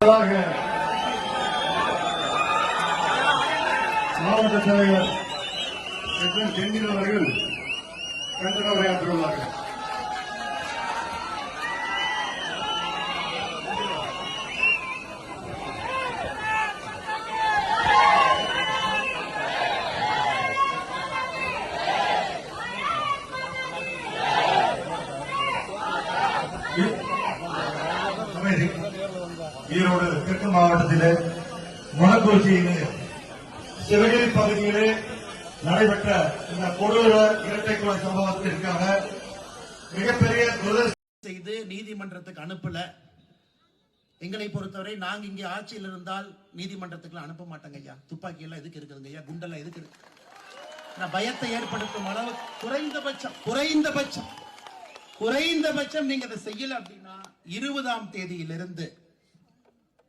like him. மாவட்ட தலைவர் SN Senthil அவர்கள் கண்டன உரையாற்றுள்ளார்கள் Thank you. ஈரோடு தெற்கு மாவட்டத்திலே மணக்குறிச்சியிலே சிவகிரி பகுதியிலே நடைபெற்ற இந்த கொடூர இரட்டை கொலை சம்பவத்திற்காக மிகப்பெரிய செய்து நீதிமன்றத்துக்கு அனுப்பல. எங்களை பொறுத்தவரை நாங்க இங்கே ஆட்சியில் இருந்தால் நீதிமன்றத்துக்கு அனுப்ப மாட்டாங்க ஐயா. துப்பாக்கி எல்லாம் எதுக்கு இருக்குதுங்க ஐயா? குண்டெல்லாம் எதுக்கு இருக்கு? நான் பயத்தை ஏற்படுத்தும் அளவு குறைந்தபட்சம் குறைந்தபட்சம் குறைந்தபட்சம் நீங்க அதை செய்யல அப்படின்னா இருபதாம் தேதியிலிருந்து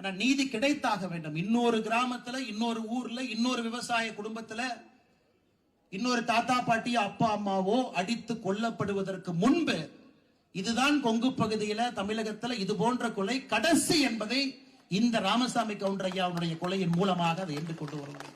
ஆனா நீதி கிடைத்தாக வேண்டும். இன்னொரு கிராமத்துல இன்னொரு ஊர்ல இன்னொரு விவசாய குடும்பத்துல இன்னொரு தாத்தா பாட்டி அப்பா அம்மாவோ அடித்து கொல்லப்படுவதற்கு முன்பு இதுதான் கொங்கு பகுதியில தமிழகத்துல இது போன்ற கொலை கடைசி என்பதை இந்த ராமசாமி கவுண்டர் ஐயாவுடைய கொலையின் மூலமாக அதை என்று கொண்டு வருவாங்க